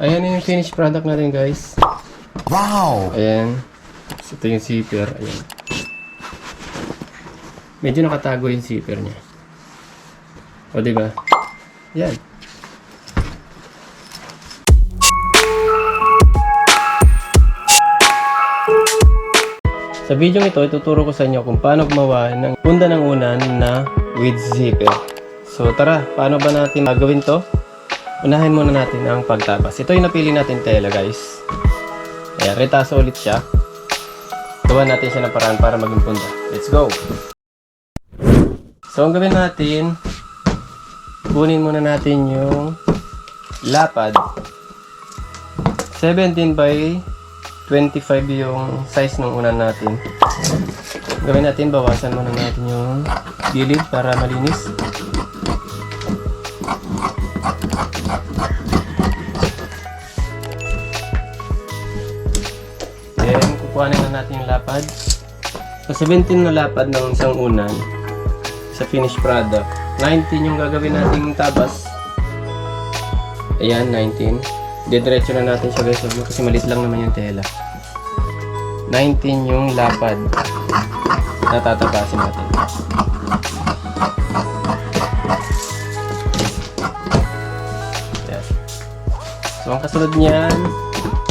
Ayan yung finished product natin guys. Wow! Ayan. Ito yung zipper. Ayan. Medyo nakatago yung zipper niya. O, di ba? Yan. Sa video ito, ituturo ko sa inyo kung paano gumawa ng punda ng unan na with zipper. So tara, paano ba natin gagawin to? Unahin muna natin ang pagtabas. Ito yung napili natin tela guys. Ayan, retaso ulit siya. Gawa natin siya ng paraan para maging punda. Let's go! So, ang gawin natin, kunin muna natin yung lapad. 17 by 25 yung size ng unan natin. Gawin natin, bawasan muna natin yung gilid para malinis. Then, kukuhanin na natin yung lapad. Sa 17 na lapad ng isang unan, sa finished product, 19 yung gagawin nating tabas. Ayan, 19. Didiretso na natin siya guys, kasi malit lang naman yung tela. 19 yung lapad na tatapasin natin. Yes. So, ang kasunod niyan,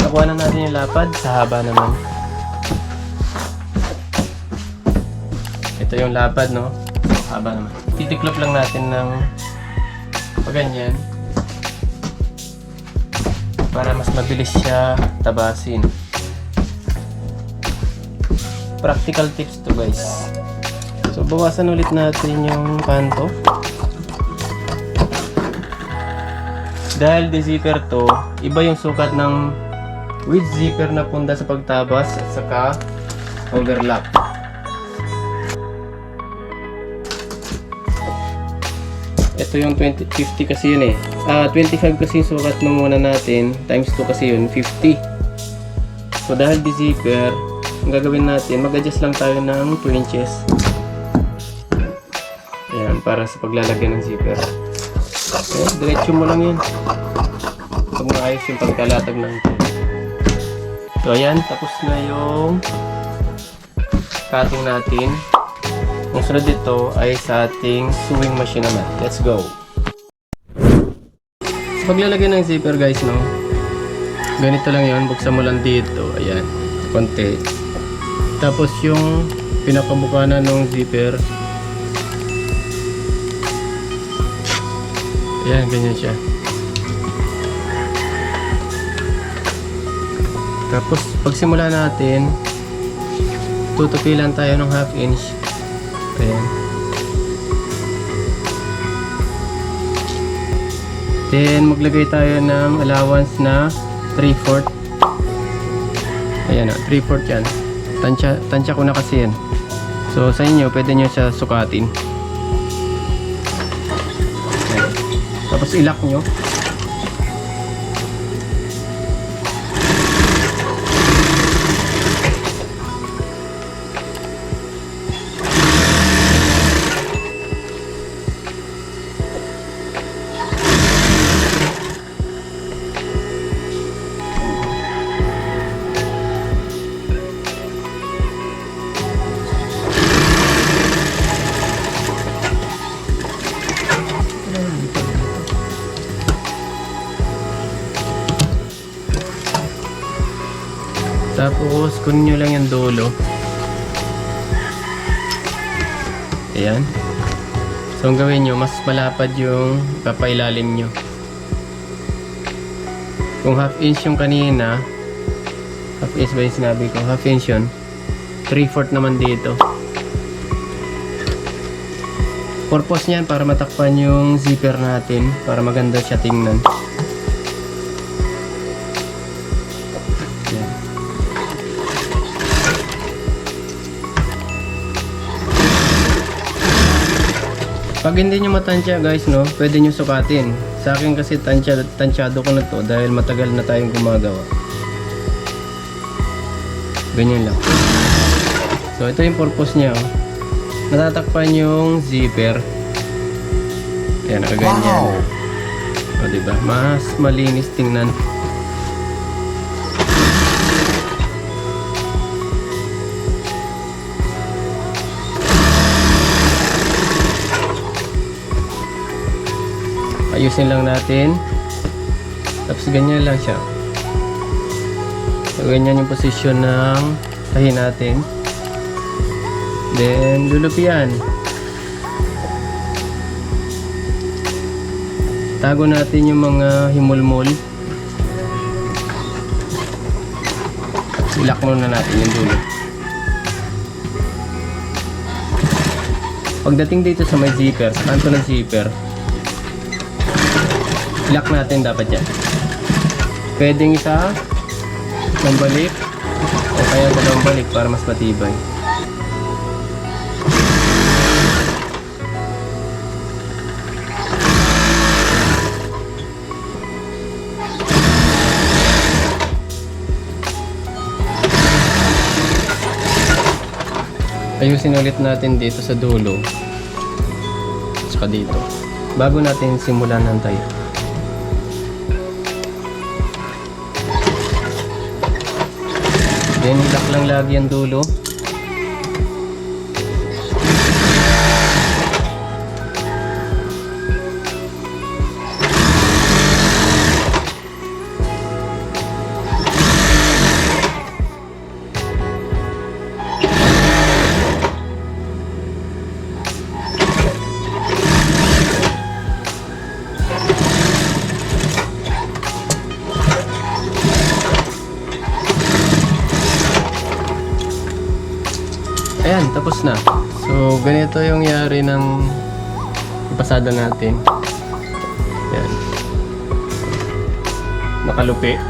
nakuha na natin yung lapad sa haba naman. Ito yung lapad, no? Haba naman. Titiklop lang natin ng paganyan para mas mabilis siya tabasin. Practical tips to guys. So bawasan ulit natin yung kanto. Dahil di zipper to, iba yung sukat ng with zipper na punda sa pagtabas at saka overlap. Ito yung 20, 50 kasi yun eh. Ah, 25 kasi yung sukat ng muna natin. Times 2 kasi yun, 50. So dahil di zipper, ang gagawin natin, mag-adjust lang tayo ng 2 inches. Ayan, para sa paglalagyan ng zipper. Ayan, diretso mo lang yun. Pag maayos yung pagkalatag ng So ayan, tapos na yung cutting natin. Ang dito ay sa ating sewing machine naman. Let's go! Paglalagay ng zipper guys, no? Ganito lang yon Buksan mo lang dito. Ayan. Konti. Tapos yung pinakabukana ng zipper. Ayan, ganyan siya. Tapos, pagsimula natin, tutupilan tayo ng half inch. Ayan. Then, maglagay tayo ng allowance na 3-4. Ayan o, 3-4 yan. Tansya, tansya ko na kasi yan. So, sa inyo, pwede nyo siya sukatin. Ayan. Tapos, ilak nyo. Tapos, kunin nyo lang yung dulo. Ayan. So, ang gawin nyo, mas malapad yung papailalim nyo. Kung half inch yung kanina, half inch ba yung sinabi ko? Half inch yun. 3-4 naman dito. Purpose niyan para matakpan yung zipper natin para maganda siya tingnan. Pag hindi nyo matansya guys no, pwede nyo sukatin. Sa akin kasi tansya, tansyado ko na to dahil matagal na tayong gumagawa. Ganyan lang. So ito yung purpose niya oh. Natatakpan yung zipper. Ayan, nakaganyan. Wow! O diba? Mas malinis tingnan. Ayusin lang natin. Tapos ganyan lang siya. So, ganyan yung posisyon ng tahi natin. Then, lulupian. Tago natin yung mga himulmol. Ilak muna natin yung dulo. Pagdating dito sa may zipper, kanto ng zipper, ilak natin dapat yan. Pwedeng isa, balik o kaya dalawang balik para mas matibay. Ayusin ulit natin dito sa dulo. Saka dito. Bago natin simulan ng tayo. Then, lock lang lagi ang dulo. Ayan, tapos na. So, ganito yung yari ng pasada natin. Ayan. Nakalupi.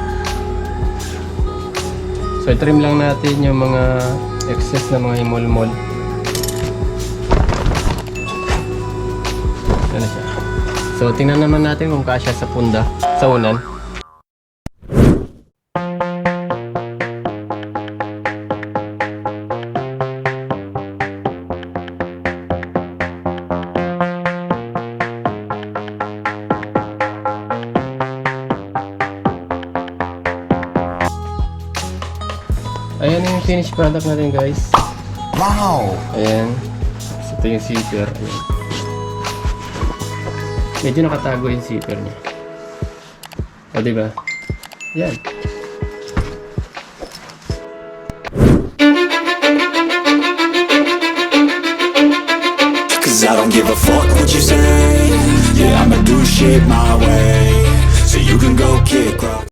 So, trim lang natin yung mga excess na mga himol-mol. Ano siya? So, tingnan naman natin kung kasya sa punda, sa unan. Ayan yung finished product natin guys. Wow! Ayan. So, ito yung zipper. Ayan. Medyo nakatago yung zipper niya. O, diba? Yan. Cause I don't give a fuck what you say Yeah, I'ma do shit my way So you can go kick rock